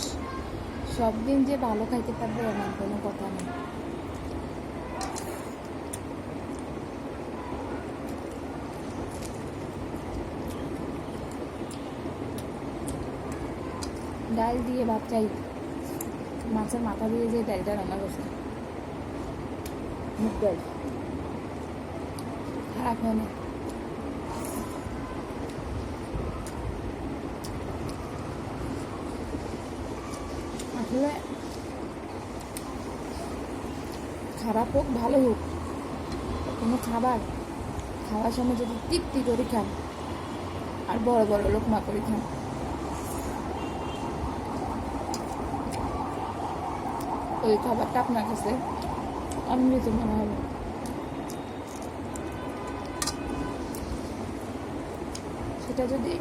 মানুষ সব দিন যে ভালো খাইতে পারবে এমন কোনো কথা নেই। ডাল দিয়ে ভাত চাই মাছের মাথা দিয়ে যে ডালটা রান্না করছে। মুগ ডাল। খারাপ হয় না। খারাপ হোক, ভালো হোক, কোনো খাবার খাওয়ার সময় যদি তৃপ্তি করে খান, আর বড় বড় লোক মা করে খান ওই খাবারটা আপনার কাছে অমৃত মনে হবে সেটা যদি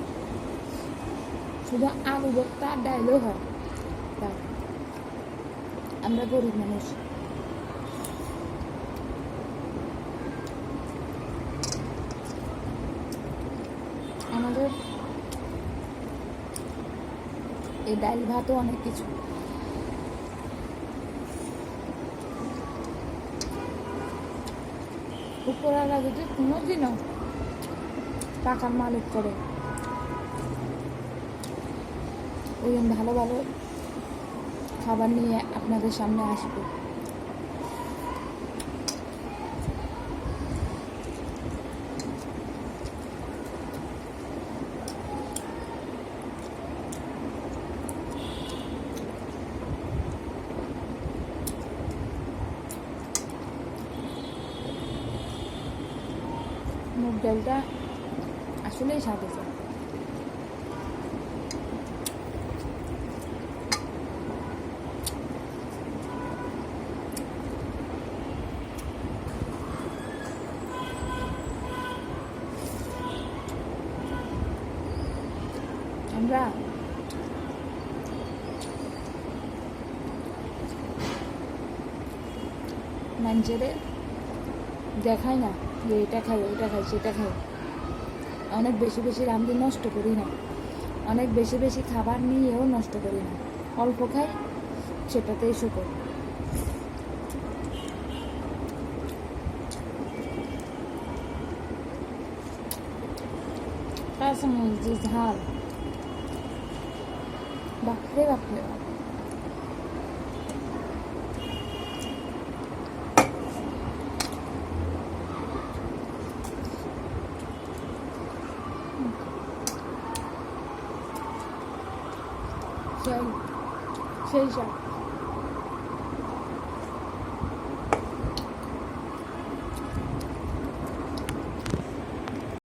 শুধু আলু আর ডাইলও হয়। আমরা গরিব মানুষ। আমাদের এই ডাল ভাতও অনেক কিছু। উপরালা যদি কোনোদিনও টাকার মালিক করে, ওই ভালো ভালো খাবার নিয়ে আপনাদের সামনে আসবে। মুগ ডালটা আসলেই স্বাদ আমরা মানুষের দেখাই না যে এটা খাই ওটা খাই সেটা খাই অনেক বেশি বেশি রান্ধি নষ্ট করি না। অনেক বেশি বেশি খাবার নিয়েও নষ্ট করি না। অল্প খাই, সেটাতেই শুকর। কাঁচামরিচ ঝাল। বাপরে বাপরে। বাপ সেই